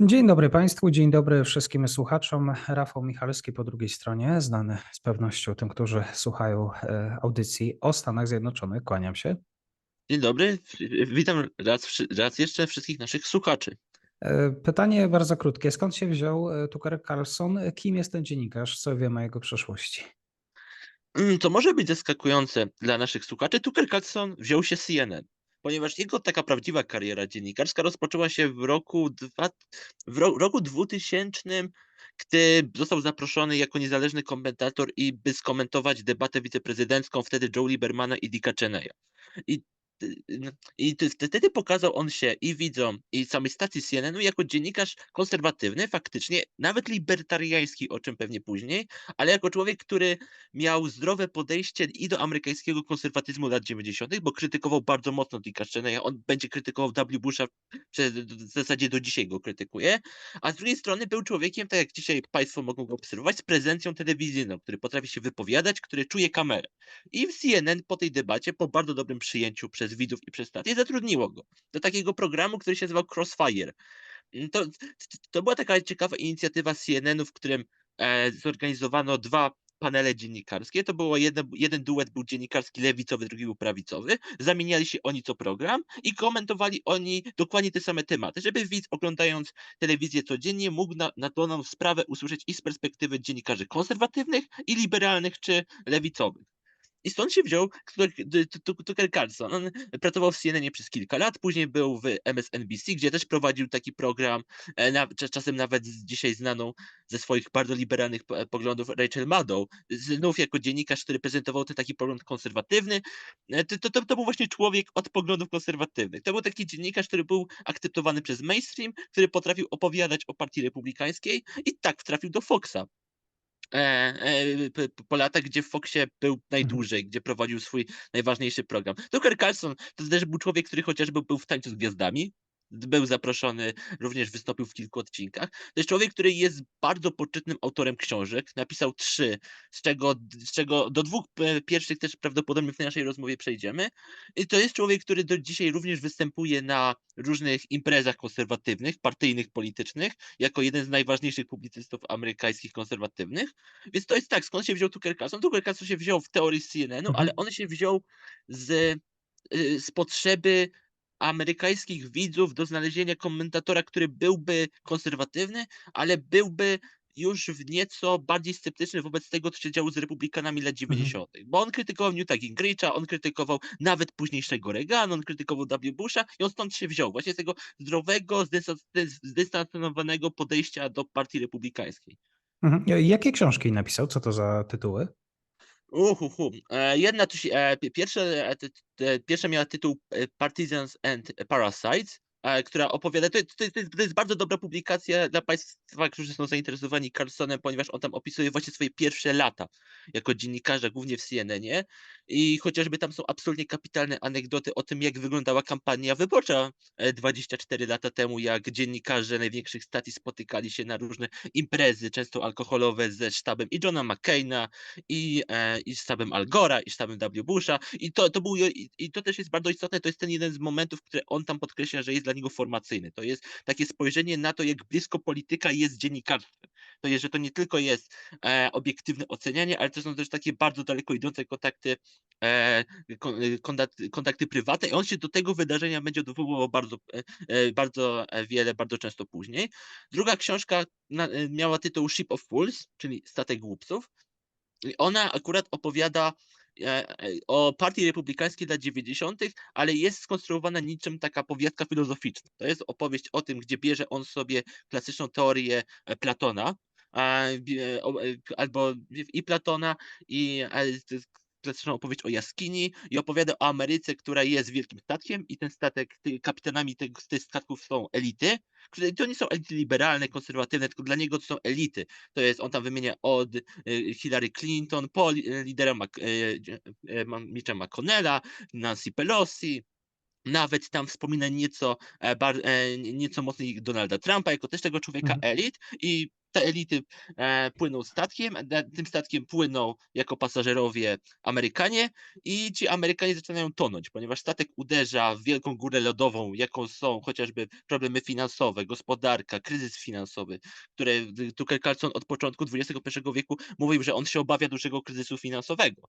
Dzień dobry Państwu, dzień dobry wszystkim słuchaczom. Rafał Michalski po drugiej stronie, znany z pewnością tym, którzy słuchają e, audycji o Stanach Zjednoczonych. Kłaniam się. Dzień dobry, witam raz, raz jeszcze wszystkich naszych słuchaczy. E, Pytanie bardzo krótkie. Skąd się wziął e, Tucker Carlson? Kim jest ten dziennikarz? Co wiemy o jego przeszłości? Mm, To może być zaskakujące dla naszych słuchaczy. Tucker Carlson wziął się z CNN, ponieważ jego taka prawdziwa kariera dziennikarska rozpoczęła się w roku, dwa, w ro, roku 2000, gdy został zaproszony jako niezależny komentator i by skomentować debatę wiceprezydencką wtedy Joe Liebermana i Dicka Cheneya. I I ty- wtedy pokazał on się i widzom, i samej stacji CNN-u jako dziennikarz konserwatywny, faktycznie, nawet libertariański, o czym pewnie później, ale jako człowiek, który miał zdrowe podejście i do amerykańskiego konserwatyzmu lat 90., bo krytykował bardzo mocno Dicka Cheneya. On będzie krytykował W. Busha, w zasadzie do dzisiaj go krytykuje, a z drugiej strony był człowiekiem, tak jak dzisiaj Państwo mogą go obserwować, z prezencją telewizyjną, który potrafi się wypowiadać, który czuje kamerę. I w CNN po tej debacie, po bardzo dobrym przyjęciu przez widzów i przez stację, zatrudniło go do takiego programu, który się nazywał Crossfire. Mm, To, to była taka ciekawa inicjatywa CNN-u, w którym e, zorganizowano dwa panele dziennikarskie. To było jedno, jeden duet był dziennikarski lewicowy, drugi był prawicowy. Zamieniali się oni co program i komentowali oni dokładnie te same tematy, żeby widz oglądając telewizję codziennie mógł na, na daną sprawę usłyszeć i z perspektywy dziennikarzy konserwatywnych, i liberalnych, czy lewicowych. I stąd się wziął Tucker- Carlson. On pracował w CNN przez kilka lat, później był w MSNBC, gdzie też prowadził taki program, e, czasem nawet dzisiaj znaną ze swoich bardzo liberalnych po- poglądów Rachel Maddow, znów jako dziennikarz, który prezentował ten taki pogląd konserwatywny. E, To, to, to, to był właśnie człowiek od poglądów konserwatywnych. To był taki dziennikarz, który był akceptowany przez mainstream, który potrafił opowiadać o partii republikańskiej i tak trafił do Foxa e, e, po latach, gdzie w Foxie był najdłużej, gdzie prowadził swój najważniejszy program. Tucker Carlson to też był człowiek, który chociażby był w Tańcu z Gwiazdami, był zaproszony, również wystąpił w kilku odcinkach. To jest człowiek, który jest bardzo poczytnym autorem książek. Napisał trzy, z czego, z czego do dwóch e, pierwszych też prawdopodobnie w naszej rozmowie przejdziemy. I to jest człowiek, który do dzisiaj również występuje na różnych imprezach konserwatywnych, partyjnych, politycznych, jako jeden z najważniejszych publicystów amerykańskich konserwatywnych. Więc to jest tak, skąd się wziął Tucker Carlson? Tucker Carlson się wziął w teorii CNN-u, Mhm. ale on się wziął z, y, z potrzeby amerykańskich widzów do znalezienia komentatora, który byłby konserwatywny, ale byłby już w nieco bardziej sceptyczny wobec tego, co się działo z republikanami lat 90. Bo on krytykował Newta Gingricha, on krytykował nawet późniejszego Reagana, on krytykował W. Busha i on stąd się wziął, właśnie z tego zdrowego, zdysta- zdystansowanego podejścia do partii republikańskiej. Mhm. E, Jakie książki napisał? Co to za tytuły? Uhuhu. E, jedna e, pi- pierwsze, e, pierwsza miała tytuł Partisans and Parasites, która opowiada, to, to, to, jest, to jest bardzo dobra publikacja dla Państwa, którzy są zainteresowani Carlsonem, ponieważ on tam opisuje właśnie swoje pierwsze lata jako dziennikarza, głównie w CNN-ie i chociażby tam są absolutnie kapitalne anegdoty o tym, jak wyglądała kampania wyborcza e, 24 lata temu, jak dziennikarze największych stacji spotykali się na różne imprezy, często alkoholowe ze sztabem i Johna McCaina, i, e, i sztabem Al Gore'a, i sztabem W. Busha. I to, to był, i, I to też jest bardzo istotne, to jest ten jeden z momentów, które on tam podkreśla, że jest dla niego formacyjny. To jest takie spojrzenie na to, jak blisko polityka jest dziennikarstwem. To jest, że to nie tylko jest e, obiektywne ocenianie, ale to są też takie bardzo daleko idące kontakty, e, e, kontakty, kontakty prywatne i on się do tego wydarzenia będzie odwoływał bardzo, e, e, bardzo e, wiele, bardzo często później. Druga książka na, miała tytuł Ship of Fools, czyli Statek Głupców. I ona akurat opowiada o partii republikańskiej lat 90., ale jest skonstruowana niczym taka powiadka filozoficzna. To jest opowieść o tym, gdzie bierze on sobie klasyczną teorię e, Platona, e, albo i Platona, i e, klasyczną opowieść o jaskini i opowiada o Ameryce, która jest wielkim statkiem i ten statek, ty- kapitanami tego, tych statków są elity, które to nie są elity liberalne, konserwatywne, tylko dla niego to są elity. To jest, on tam wymienia od y, Hillary Clinton, po y, lidera Mac, y, Mitcha McConnella, Nancy Pelosi, nawet tam wspomina nieco, e, bar, e, nieco mocniej Donalda Trumpa, jako też tego człowieka Mhm. elit i te elity e, płyną statkiem, tym statkiem płyną jako pasażerowie Amerykanie i ci Amerykanie zaczynają tonąć, ponieważ statek uderza w wielką górę lodową, jaką są chociażby problemy finansowe, gospodarka, kryzys finansowy, które Tucker Carlson od początku XXI wieku mówił, że on się obawia dużego kryzysu finansowego.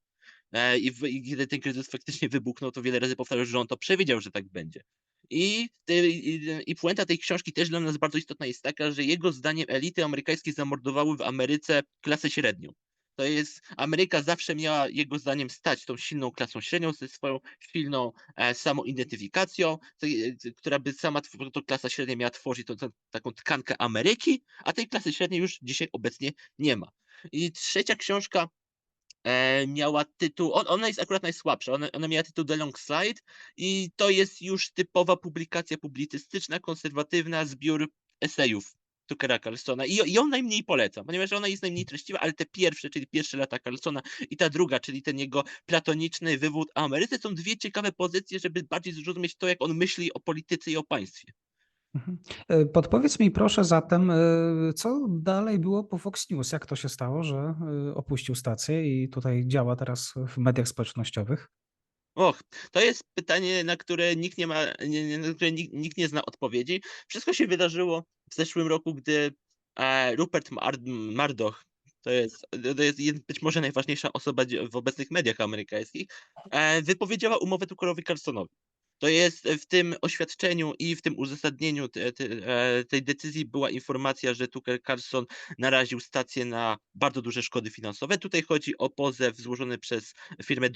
E, I, w, I kiedy ten kryzys faktycznie wybuchnął, to wiele razy powtarzał, że on to przewidział, że tak będzie. I, ty- i, I puenta tej książki też dla nas bardzo istotna jest taka, że jego zdaniem elity amerykańskie zamordowały w Ameryce klasę średnią. To jest, Ameryka zawsze miała jego zdaniem stać tą silną klasą średnią ze swoją silną e, samoidentyfikacją, e, która by sama, to klasa średnia miała tworzyć tą, tą, taką tkankę Ameryki, a tej klasy średniej już dzisiaj obecnie nie ma. I trzecia książka e, miała tytuł, on, ona jest akurat najsłabsza, ona, ona miała tytuł The Long Slide i to jest już typowa publikacja publicystyczna, konserwatywna, zbiór esejów Tuckera Carlsona i, ją najmniej polecam, ponieważ ona jest najmniej treściwa, ale te pierwsze, czyli pierwsze lata Carlsona i ta druga, czyli ten jego platoniczny wywód Ameryce są dwie ciekawe pozycje, żeby bardziej zrozumieć to, jak on myśli o polityce i o państwie. Mhm. E, Podpowiedz mi proszę zatem, e, co dalej było po Fox News? Jak to się stało, że e, opuścił stację i tutaj działa teraz w mediach społecznościowych? Och, to jest pytanie, na które nikt nie ma, na które nikt, nikt nie zna odpowiedzi. Wszystko się wydarzyło w zeszłym roku, gdy Rupert Murdoch, to jest, to jest być może najważniejsza osoba w obecnych mediach amerykańskich, wypowiedziała umowę Tuckerowi Carlsonowi. To jest w tym oświadczeniu i w tym uzasadnieniu te, te, e, tej decyzji była informacja, że Tucker Carlson naraził stację na bardzo duże szkody finansowe. Tutaj chodzi o pozew złożony przez firmę e,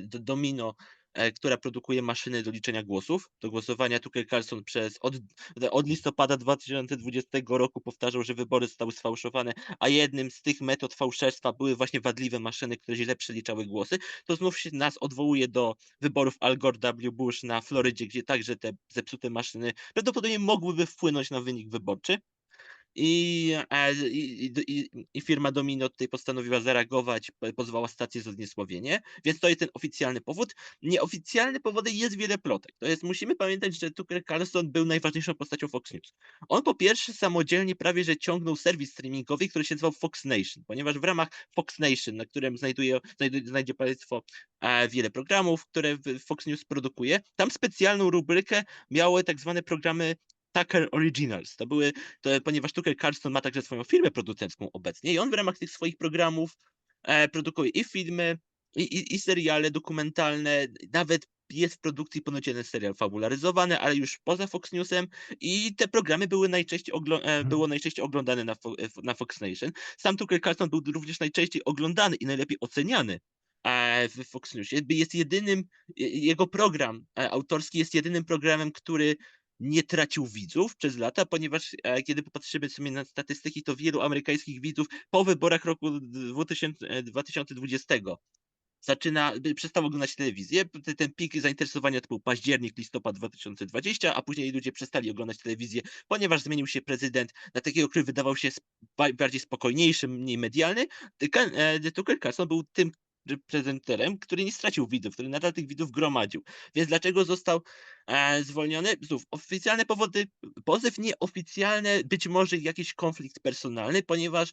Domino, e, która produkuje maszyny do liczenia głosów. Do głosowania Tucker Carlson przez od, od listopada 2020 roku powtarzał, że wybory zostały sfałszowane, a jednym z tych metod fałszerstwa były właśnie wadliwe maszyny, które źle przeliczały głosy. To znów się nas odwołuje do wyborów Al Gore W. Bush na Florydzie, gdzie także te zepsute maszyny prawdopodobnie mogłyby wpłynąć na wynik wyborczy. I, e, i, i, i, I firma Domino tutaj postanowiła zareagować, po- pozwała stację za zniesławienie, więc to jest ten oficjalny powód. Nieoficjalny powodem jest wiele plotek. To jest, musimy pamiętać, że Tucker Carlson był najważniejszą postacią Fox News. On po pierwsze samodzielnie prawie, że ciągnął serwis streamingowy, który się nazywał Fox Nation, ponieważ w ramach Fox Nation, na którym znajduje, znajduje, znajdzie Państwo e, wiele programów, które Fox News produkuje, tam specjalną rubrykę miały tak zwane programy Tucker Originals. To były to, ponieważ Tucker Carlson ma także swoją firmę producencką obecnie i on w ramach tych swoich programów e, produkuje i filmy, i, i, i seriale dokumentalne, nawet jest w produkcji ponoć jeden serial fabularyzowany, ale już poza Fox Newsem i te programy były najczęściej, e, było najczęściej oglądane na, Fo- e, na Fox Nation. Sam Tucker Carlson był również najczęściej oglądany i najlepiej oceniany e, w Fox Newsie. Jest jedynym, je- jego program autorski jest jedynym programem, który nie tracił widzów przez lata, ponieważ e, kiedy popatrzymy sobie na statystyki, to wielu amerykańskich widzów po wyborach roku 2000, e, 2020 zaczyna, przestało oglądać telewizję. Ten- pik zainteresowania to był październik, listopad 2020, a później ludzie przestali oglądać telewizję, ponieważ zmienił się prezydent na takiego, który wydawał się bardziej spokojniejszy, mniej medialny. Ka- e, Tucker Carlson był tym prezenterem, który nie stracił widzów, który nadal tych widzów gromadził. Więc dlaczego został e, zwolniony? Znów, oficjalne powody, pozew nieoficjalne, być może jakiś konflikt personalny, ponieważ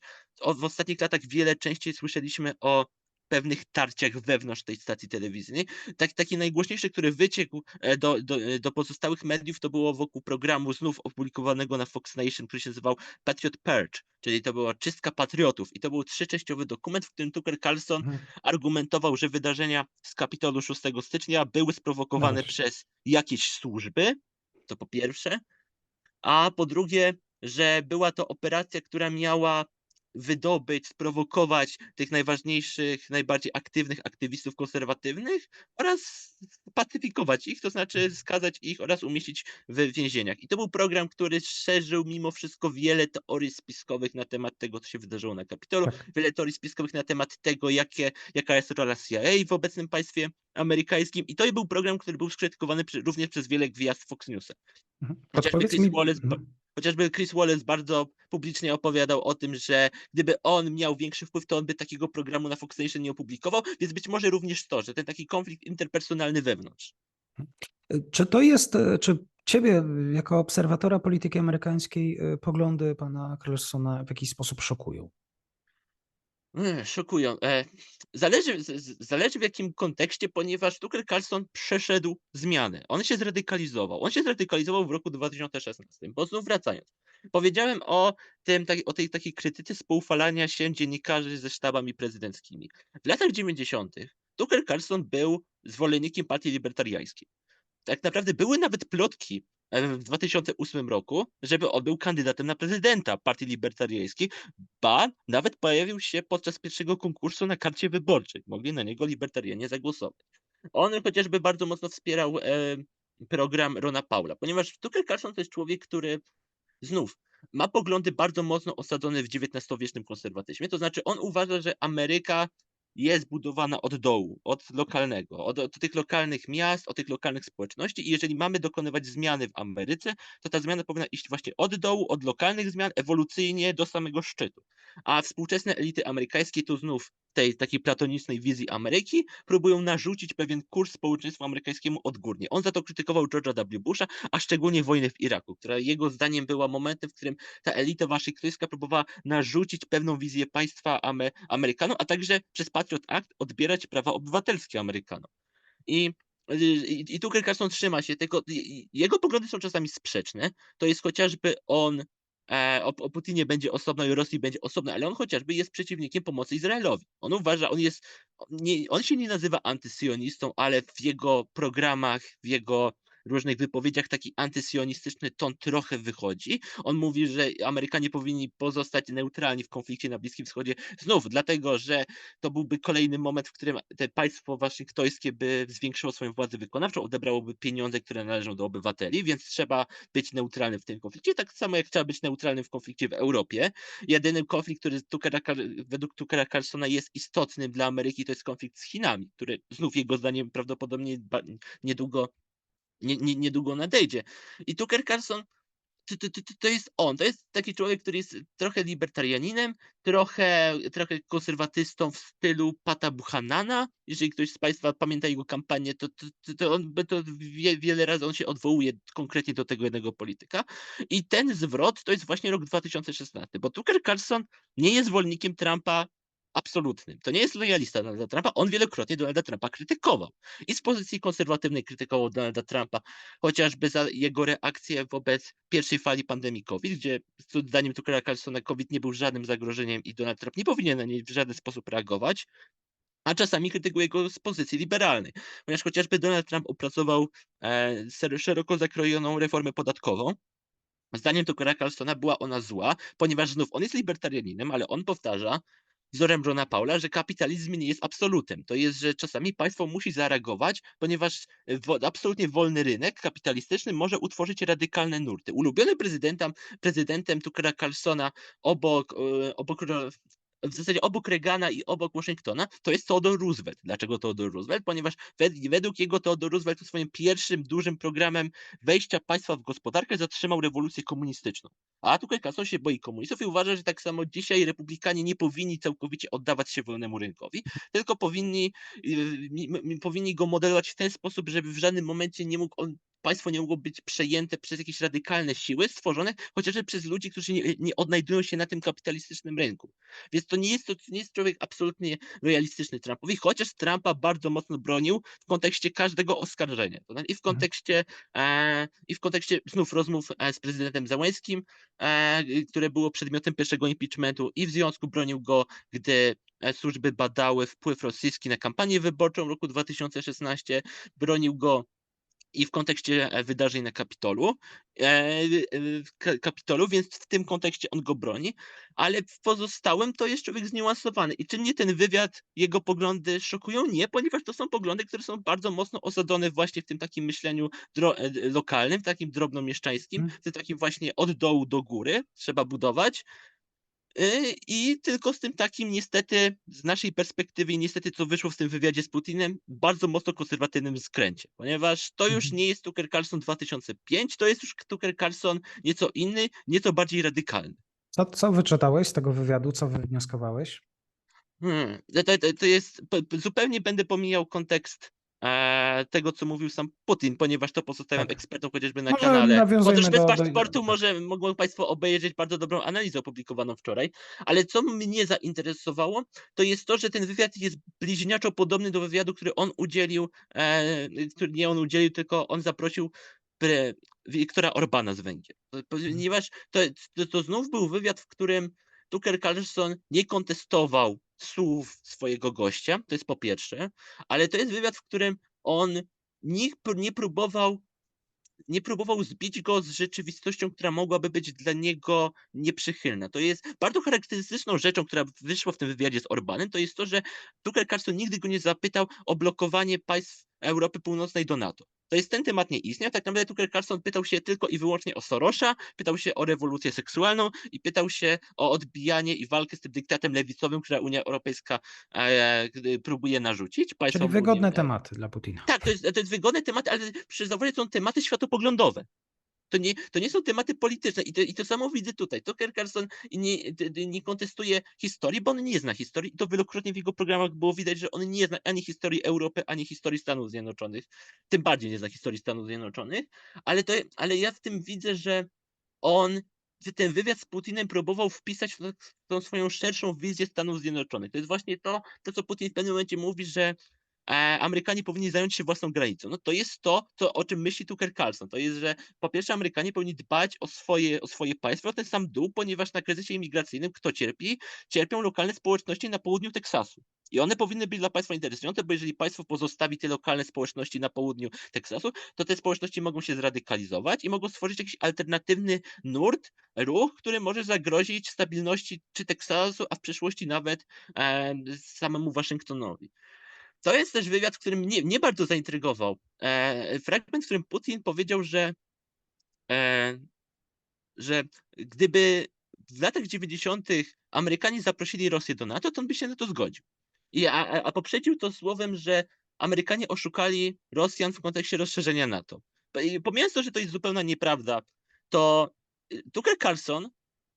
w ostatnich latach wiele częściej słyszeliśmy o pewnych tarciach wewnątrz tej stacji telewizyjnej. Tak, taki najgłośniejszy, który wyciekł e, do, do, e, do pozostałych mediów, to było wokół programu znów opublikowanego na Fox Nation, który się nazywał Patriot Purge, czyli to była czystka patriotów. I to był trzyczęściowy dokument, w którym Tucker Carlson Mhm. argumentował, że wydarzenia z Kapitolu 6 stycznia były sprowokowane właśnie. przez jakieś służby, to po pierwsze, a po drugie, że była to operacja, która miała wydobyć, sprowokować tych najważniejszych, najbardziej aktywnych aktywistów konserwatywnych oraz pacyfikować ich, to znaczy skazać ich oraz umieścić w więzieniach. I to był program, który szerzył mimo wszystko wiele teorii spiskowych na temat tego, co się wydarzyło na Kapitolu, Tak. wiele teorii spiskowych na temat tego, jakie, jaka jest rola CIA w obecnym państwie amerykańskim. I to był program, który był skrytykowany również przez wiele gwiazd Fox Newsa. Mhm. Chociażby Chris mi. Wallace Mhm. Chociażby Chris Wallace bardzo publicznie opowiadał o tym, że gdyby on miał większy wpływ, to on by takiego programu na Fox Nation nie opublikował, więc być może również to, że ten taki konflikt interpersonalny wewnątrz. Czy to jest, e, czy Ciebie, jako obserwatora polityki amerykańskiej, y, poglądy pana Carlsona w jakiś sposób szokują? Mm, szokują. E, zależy, zależy w jakim kontekście, ponieważ Tucker Carlson przeszedł zmianę. On się zradykalizował. On się zradykalizował w roku 2016. Bo znów wracając, powiedziałem o, tym, tak, o tej takiej krytyce spoufalania się dziennikarzy ze sztabami prezydenckimi. W latach 90. Tucker Carlson był zwolennikiem partii libertariańskiej. Tak naprawdę były nawet plotki w 2008 roku, żeby on był kandydatem na prezydenta partii libertariańskiej, ba, nawet pojawił się podczas pierwszego konkursu na karcie wyborczej. Mogli na niego libertarianie zagłosować. On chociażby bardzo mocno wspierał e, program Rona Paula, ponieważ Tucker Carlson to jest człowiek, który znów ma poglądy bardzo mocno osadzone w XIX-wiecznym konserwatyzmie. To znaczy, on uważa, że Ameryka jest budowana od dołu, od lokalnego, od, od tych lokalnych miast, od tych lokalnych społeczności. I jeżeli mamy dokonywać zmiany w Ameryce, to ta zmiana powinna iść właśnie od dołu, od lokalnych zmian, ewolucyjnie do samego szczytu. A współczesne elity amerykańskie tu znów tej takiej platonicznej wizji Ameryki próbują narzucić pewien kurs społeczeństwu amerykańskiemu odgórnie. On za to krytykował George'a W. Busha, a szczególnie wojnę w Iraku, która jego zdaniem była momentem, w którym ta elita waszyngtońska próbowała narzucić pewną wizję państwa Ame Amerykanom, a także przez Patriot Act odbierać prawa obywatelskie Amerykanom. I i, i Tucker Carlson trzyma się tego. Jego poglądy są czasami sprzeczne. To jest chociażby on e, o, o Putinie będzie osobno i Rosji będzie osobno, ale on chociażby jest przeciwnikiem pomocy Izraelowi. On uważa, on jest, nie, on się nie nazywa antysyjonistą, ale w jego programach, w jego różnych wypowiedziach taki antysionistyczny ton trochę wychodzi. On mówi, że Amerykanie powinni pozostać neutralni w konflikcie na Bliskim Wschodzie. Znów dlatego, że to byłby kolejny moment, w którym te państwo waszyngtońskie by zwiększyło swoją władzę wykonawczą, odebrałoby pieniądze, które należą do obywateli, więc trzeba być neutralnym w tym konflikcie. Tak samo jak trzeba być neutralnym w konflikcie w Europie. Jedynym konflikt, który Tuckera, według Tuckera Carlsona jest istotny dla Ameryki, to jest konflikt z Chinami, który znów jego zdaniem prawdopodobnie niedługo nie, nie, niedługo nadejdzie. I Tucker Carlson to, to, to, to jest on. To jest taki człowiek, który jest trochę libertarianinem, trochę, trochę konserwatystą w stylu Pata Buchanana. Jeżeli ktoś z Państwa pamięta jego kampanię, to, to, on to wie, wiele razy on się odwołuje konkretnie do tego jednego polityka. I ten zwrot to jest właśnie rok 2016, bo Tucker Carlson nie jest zwolennikiem Trumpa absolutnym. To nie jest lojalista Donalda Trumpa. On wielokrotnie Donalda Trumpa krytykował. I z pozycji konserwatywnej krytykował Donalda Trumpa, chociażby za jego reakcję wobec pierwszej fali pandemii COVID, gdzie zdaniem Tuckera Carlsona COVID nie był żadnym zagrożeniem i Donald Trump nie powinien na niej w żaden sposób reagować. A czasami krytykuje go z pozycji liberalnej, ponieważ chociażby Donald Trump opracował e, szeroko zakrojoną reformę podatkową, Zdaniem Tuckera Carlsona była ona zła, ponieważ znów on jest libertarianinem, ale on powtarza, wzorem Johna Paula, że kapitalizm nie jest absolutem. To jest, że czasami państwo musi zareagować, ponieważ wo, absolutnie wolny rynek kapitalistyczny może utworzyć radykalne nurty. Ulubiony prezydentem, prezydentem Tuckera Carlsona obok, e, obok w zasadzie obok Reagana i obok Washingtona, to jest Theodore Roosevelt. Dlaczego Theodore Roosevelt? Ponieważ według jego Theodore Roosevelt swoim pierwszym dużym programem wejścia państwa w gospodarkę zatrzymał rewolucję komunistyczną. A tutaj Carlson się boi komunistów i uważa, że tak samo dzisiaj republikanie nie powinni całkowicie oddawać się wolnemu rynkowi, tylko powinni, y, powinni go modelować w ten sposób, żeby w żadnym momencie nie mógł on państwo nie mogło być przejęte przez jakieś radykalne siły stworzone chociażby przez ludzi, którzy nie, nie odnajdują się na tym kapitalistycznym rynku. Więc to nie jest, to nie jest człowiek absolutnie realistyczny Trumpowi, chociaż Trumpa bardzo mocno bronił w kontekście każdego oskarżenia. I w mhm. kontekście, e, i w kontekście znów rozmów e, z prezydentem Załęskim, e, które było przedmiotem pierwszego impeachmentu i w związku bronił go, gdy e, służby badały wpływ rosyjski na kampanię wyborczą w roku 2016, bronił go i w kontekście e, wydarzeń na Kapitolu, e, Kapitolu, więc w tym kontekście on go broni, ale w pozostałym to jest człowiek zniuansowany. I czy mnie ten wywiad, jego poglądy szokują? Nie, ponieważ to są poglądy, które są bardzo mocno osadzone właśnie w tym takim myśleniu e, lokalnym, takim drobnomieszczańskim, hmm. w tym takim właśnie od dołu do góry trzeba budować, I tylko z tym takim niestety, z naszej perspektywy niestety co wyszło w tym wywiadzie z Putinem, bardzo mocno konserwatywnym skręcie, ponieważ to już mhm. nie jest Tucker Carlson 2005, to jest już Tucker Carlson nieco inny, nieco bardziej radykalny. Co, co wyczytałeś z tego wywiadu, co wywnioskowałeś? Hmm, to, to, to jest, zupełnie będę pomijał kontekst tego, co mówił sam Putin, ponieważ to pozostawiam Tak. ekspertom chociażby na Może kanale. Chociaż bez do- paszportu może mogą Państwo obejrzeć bardzo dobrą analizę opublikowaną wczoraj, ale co mnie zainteresowało, to jest to, że ten wywiad jest bliźniaczo podobny do wywiadu, który on udzielił, e, który nie on udzielił, tylko on zaprosił pre, Wiktora Orbana z Węgier. Mhm. Ponieważ to, to, to znów był wywiad, w którym Tucker Carlson nie kontestował słów swojego gościa, to jest po pierwsze, ale to jest wywiad, w którym on nie, nie próbował nie próbował zbić go z rzeczywistością, która mogłaby być dla niego nieprzychylna. To jest bardzo charakterystyczną rzeczą, która wyszła w tym wywiadzie z Orbanem, to jest to, że Tucker Carlson nigdy go nie zapytał o blokowanie państw Europy Północnej do NATO. To jest ten temat nie istniał. Tak naprawdę Tucker Carlson pytał się tylko i wyłącznie o Sorosza, pytał się o rewolucję seksualną i pytał się o odbijanie i walkę z tym dyktatem lewicowym, która Unia Europejska e, próbuje narzucić. Czyli Unii wygodne Europejskiej. tematy dla Putina. Tak, to jest, to jest wygodny temat, ale przy zawodzie są tematy światopoglądowe. To nie, to nie są tematy polityczne i to, i to samo widzę tutaj. Tucker Carlson nie, nie kontestuje historii, bo on nie zna historii i to wielokrotnie w jego programach było widać, że on nie zna ani historii Europy, ani historii Stanów Zjednoczonych. Tym bardziej nie zna historii Stanów Zjednoczonych, ale, to, ale ja w tym widzę, że on że ten wywiad z Putinem próbował wpisać w tą swoją szerszą wizję Stanów Zjednoczonych. To jest właśnie to, to co Putin w pewnym momencie mówi, że Amerykanie powinni zająć się własną granicą. No to jest to, to, o czym myśli Tucker Carlson. To jest, że po pierwsze Amerykanie powinni dbać o swoje, o swoje państwo, o ten sam dół, ponieważ na kryzysie imigracyjnym kto cierpi? Cierpią lokalne społeczności na południu Teksasu. I one powinny być dla państwa interesujące, bo jeżeli państwo pozostawi te lokalne społeczności na południu Teksasu, to te społeczności mogą się zradykalizować i mogą stworzyć jakiś alternatywny nurt, ruch, który może zagrozić stabilności czy Teksasu, a w przyszłości nawet e, samemu Waszyngtonowi. To jest też wywiad, w którym mnie, bardzo zaintrygował. E, fragment, w którym Putin powiedział, że, e, że gdyby w latach 90. Amerykanie zaprosili Rosję do NATO, to on by się na to zgodził. I, a, a- poprzedził to słowem, że Amerykanie oszukali Rosjan w kontekście rozszerzenia NATO. Pomijając to, że to jest zupełna nieprawda, to y, Tucker Carlson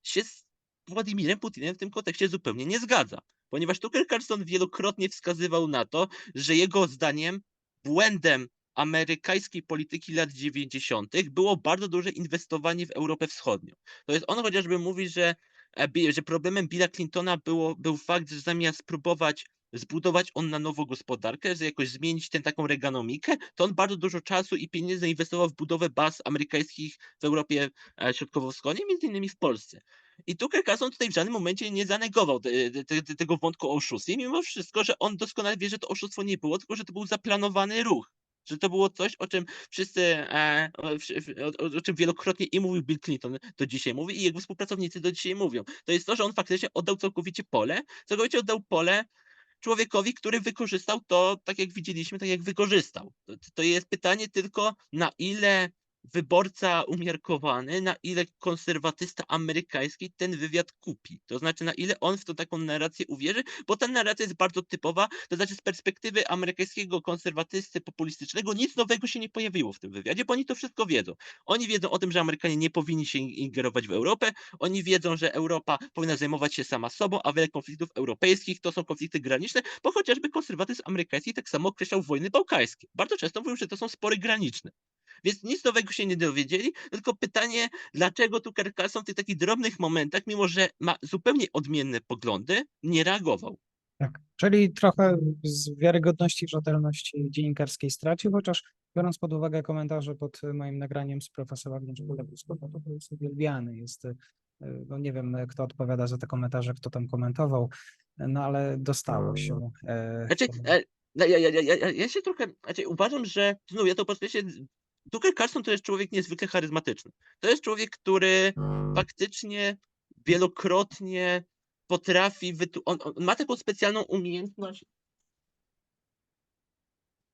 się z Władimirem Putinem w tym kontekście zupełnie nie zgadza. Ponieważ Tucker Carlson wielokrotnie wskazywał na to, że jego zdaniem błędem amerykańskiej polityki lat 90. było bardzo duże inwestowanie w Europę Wschodnią. To jest on chociażby mówi, że, e, że problemem Billa Clintona było, był fakt, że zamiast próbować zbudować on na nowo gospodarkę, że jakoś zmienić tę taką reganomikę, to on bardzo dużo czasu i pieniędzy zainwestował w budowę baz amerykańskich w Europie e, Środkowo-Wschodniej, między innymi w Polsce. I Tucker Carlson tutaj w żadnym momencie nie zanegował te, te, te, tego wątku o oszustwie, mimo wszystko, że on doskonale wie, że to oszustwo nie było, tylko że to był zaplanowany ruch. Że to było coś, o czym wszyscy, e, o, o czym wielokrotnie i mówił Bill Clinton, do dzisiaj mówi, i jego współpracownicy do dzisiaj mówią. To jest to, że on faktycznie oddał całkowicie pole, całkowicie oddał pole człowiekowi, który wykorzystał to, tak jak widzieliśmy, tak jak wykorzystał. To, to jest pytanie tylko, na ile wyborca umiarkowany, na ile konserwatysta amerykański ten wywiad kupi. To znaczy, na ile on w tą taką narrację uwierzy, bo ta narracja jest bardzo typowa, to znaczy z perspektywy amerykańskiego konserwatysty populistycznego nic nowego się nie pojawiło w tym wywiadzie, bo oni to wszystko wiedzą. Oni wiedzą o tym, że Amerykanie nie powinni się in- ingerować w Europę, oni wiedzą, że Europa powinna zajmować się sama sobą, a wiele konfliktów europejskich to są konflikty graniczne, bo chociażby konserwatyzm amerykański tak samo określał wojny bałkańskie. Bardzo często mówią, że to są spory graniczne. Więc nic nowego się nie dowiedzieli, tylko pytanie, dlaczego Tucker Carlson w tych takich drobnych momentach, mimo że ma zupełnie odmienne poglądy, nie reagował. Tak. Czyli trochę z wiarygodności i rzetelności dziennikarskiej stracił, chociaż biorąc pod uwagę komentarze pod moim nagraniem z profesora Agnieszką no to to jest uwielbiany. Jest, y, no nie wiem, kto odpowiada za te komentarze, kto tam komentował, no ale dostało się. e, Znaczy, e, no, ja, ja, ja, ja, ja się trochę, znaczy uważam, że, znów ja to podkreślę, Tucker Carlson to jest człowiek niezwykle charyzmatyczny. To jest człowiek, który faktycznie wielokrotnie potrafi, wytu- on, on ma taką specjalną umiejętność,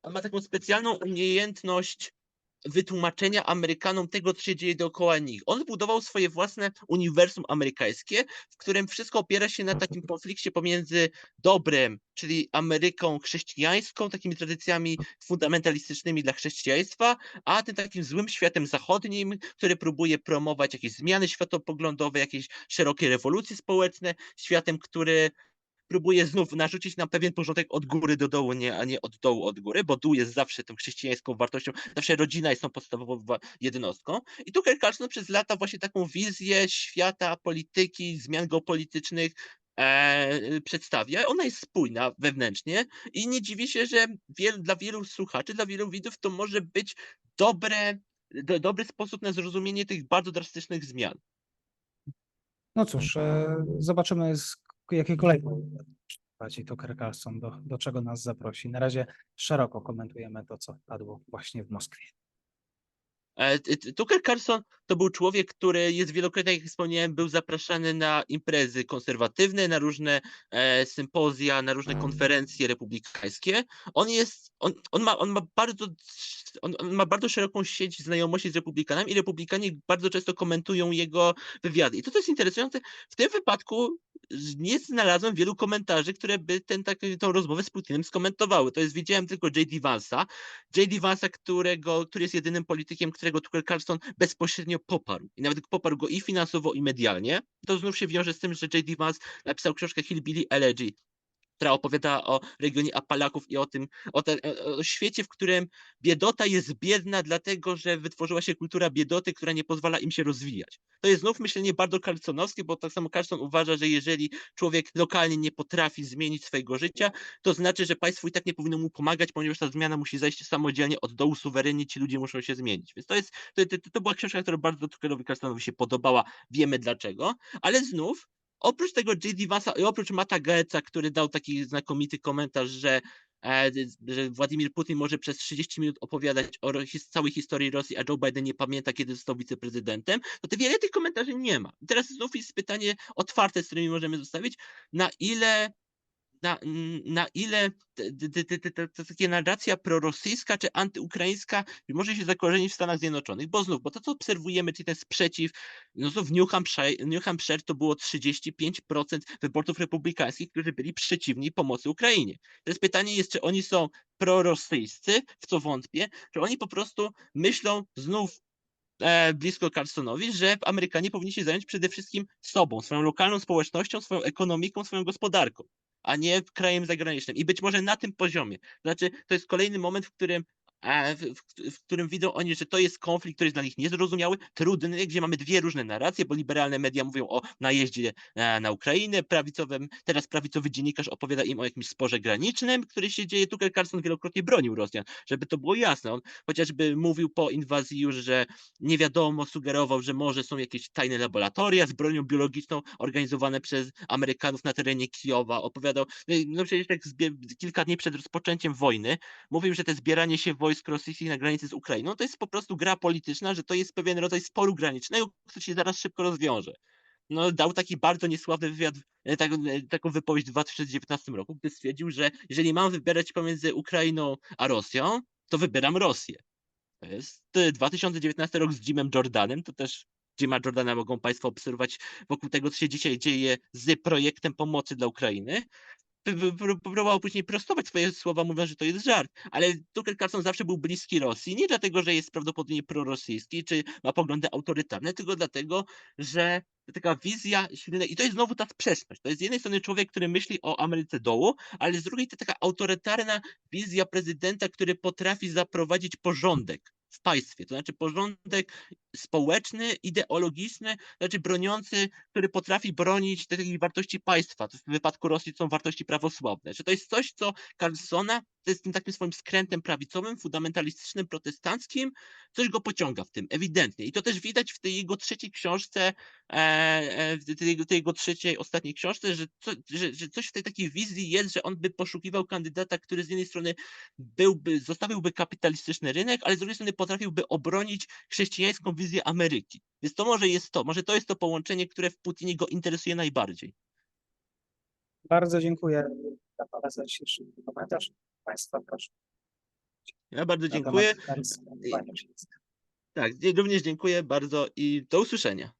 on ma taką specjalną umiejętność wytłumaczenia Amerykanom tego, co się dzieje dookoła nich. On zbudował swoje własne uniwersum amerykańskie, w którym wszystko opiera się na takim konflikcie pomiędzy dobrem, czyli Ameryką chrześcijańską, takimi tradycjami fundamentalistycznymi dla chrześcijaństwa, a tym takim złym światem zachodnim, który próbuje promować jakieś zmiany światopoglądowe, jakieś szerokie rewolucje społeczne, światem, który próbuje znów narzucić nam pewien porządek od góry do dołu, nie, a nie od dołu od góry, bo dół jest zawsze tą chrześcijańską wartością, zawsze rodzina jest tą podstawową jednostką. I Tucker Carlson przez lata właśnie taką wizję świata, polityki, zmian geopolitycznych e, przedstawia. Ona jest spójna wewnętrznie i nie dziwi się, że wiel, dla wielu słuchaczy, dla wielu widzów to może być dobre, do, dobry sposób na zrozumienie tych bardzo drastycznych zmian. No cóż, e, zobaczymy, jakie kolejne prowadzi Tucker Carlson, do, do czego nas zaprosi. Na razie szeroko komentujemy to, co padło właśnie w Moskwie. E, Tucker Carlson to był człowiek, który jest wielokrotnie, jak wspomniałem, był zapraszany na imprezy konserwatywne, na różne e, sympozja, na różne konferencje republikańskie. On jest, on, on, ma, on, ma bardzo, on, on ma bardzo szeroką sieć znajomości z republikanami i republikanie bardzo często komentują jego wywiady. I to, co jest interesujące, w tym wypadku nie znalazłem wielu komentarzy, które by ten, tak, tą rozmowę z Putinem skomentowały. To jest, widziałem tylko J.D. Vance'a, J.D. Vance'a, którego, który jest jedynym politykiem, którego Tucker Carlson bezpośrednio poparł. I nawet poparł go i finansowo, i medialnie. To znów się wiąże z tym, że J.D. Vance napisał książkę Hillbilly Elegy, która opowiada o regionie Apalaków i o tym, o, o, świecie, w którym biedota jest biedna, dlatego że wytworzyła się kultura biedoty, która nie pozwala im się rozwijać. To jest znów myślenie bardzo Carlsonowskie, bo tak samo Carlson uważa, że jeżeli człowiek lokalnie nie potrafi zmienić swojego życia, to znaczy, że państwo i tak nie powinno mu pomagać, ponieważ ta zmiana musi zajść samodzielnie od dołu, suwerennie ci ludzie muszą się zmienić. Więc to jest, to, to, to była książka, która bardzo Tuckerowi Carlsonowi się podobała, wiemy dlaczego, ale znów Oprócz tego J.D. Vance'a i oprócz Mata który dał taki znakomity komentarz, że, e, że Władimir Putin może przez 30 minut opowiadać o całej historii Rosji, a Joe Biden nie pamięta, kiedy został wiceprezydentem, to te wiele tych komentarzy nie ma. Teraz znów jest pytanie otwarte, z którymi możemy zostawić, na ile na, na ile ta taka narracja prorosyjska czy antyukraińska może się zakorzenić w Stanach Zjednoczonych, bo znów, bo to co obserwujemy, czyli ten sprzeciw, no to w New Hampshire, New Hampshire to było 35% wyborców republikańskich, którzy byli przeciwni pomocy Ukrainie. Teraz pytanie jest, czy oni są prorosyjscy, w co wątpię, czy oni po prostu myślą znów e, blisko Carlsonowi, że Amerykanie powinni się zająć przede wszystkim sobą, swoją lokalną społecznością, swoją ekonomiką, swoją gospodarką, a nie krajem zagranicznym. I być może na tym poziomie. Znaczy, to jest kolejny moment, w którym w, którym widzą oni, że to jest konflikt, który jest dla nich niezrozumiały, trudny, gdzie mamy dwie różne narracje, bo liberalne media mówią o najeździe e, na Ukrainę, prawicowym, teraz prawicowy dziennikarz opowiada im o jakimś sporze granicznym, który się dzieje. Tucker Carlson wielokrotnie bronił Rosjan, żeby to było jasne. On chociażby mówił po inwazji już, że nie wiadomo, sugerował, że może są jakieś tajne laboratoria z bronią biologiczną organizowane przez Amerykanów na terenie Kijowa. Opowiadał, no no przecież tak kilka dni przed rozpoczęciem wojny, mówił, że te zbieranie się wojsk rosyjskich na granicy z Ukrainą to jest po prostu gra polityczna, że to jest pewien rodzaj sporu granicznego, który się zaraz szybko rozwiąże. No, dał taki bardzo niesławny wywiad, e, tak, e, taką wypowiedź w 2019 roku, gdy stwierdził, że jeżeli mam wybierać pomiędzy Ukrainą a Rosją, to wybieram Rosję. To jest e, 2019 rok z Jimem Jordanem, to też Jima Jordana mogą Państwo obserwować wokół tego, co się dzisiaj dzieje z projektem pomocy dla Ukrainy. Próbował później prostować swoje słowa, mówiąc, że to jest żart, ale Tucker Carlson zawsze był bliski Rosji, nie dlatego, że jest prawdopodobnie prorosyjski, czy ma poglądy autorytarne, tylko dlatego, że taka wizja i to jest znowu ta sprzeczność, to jest z jednej strony człowiek, który myśli o Ameryce dołu, ale z drugiej to taka autorytarna wizja prezydenta, który potrafi zaprowadzić porządek w państwie, to znaczy porządek społeczny, ideologiczny, znaczy broniący, który potrafi bronić takich wartości państwa. To w wypadku Rosji są wartości prawosławne. Czy to jest coś, co Carlsona, jest tym takim swoim skrętem prawicowym, fundamentalistycznym, protestanckim, coś go pociąga w tym, ewidentnie. I to też widać w tej jego trzeciej książce, e, e, w tej jego, tej jego trzeciej, ostatniej książce, że, co, że, że coś w tej takiej wizji jest, że on by poszukiwał kandydata, który z jednej strony byłby, zostawiłby kapitalistyczny rynek, ale z drugiej strony potrafiłby obronić chrześcijańską wizję Ameryki. Więc to może jest to, może to jest to połączenie, które w Putinie go interesuje najbardziej. Bardzo dziękuję za dzisiejszy komentarz. Państwa proszę. Ja bardzo dziękuję. Tak, również dziękuję bardzo i do usłyszenia.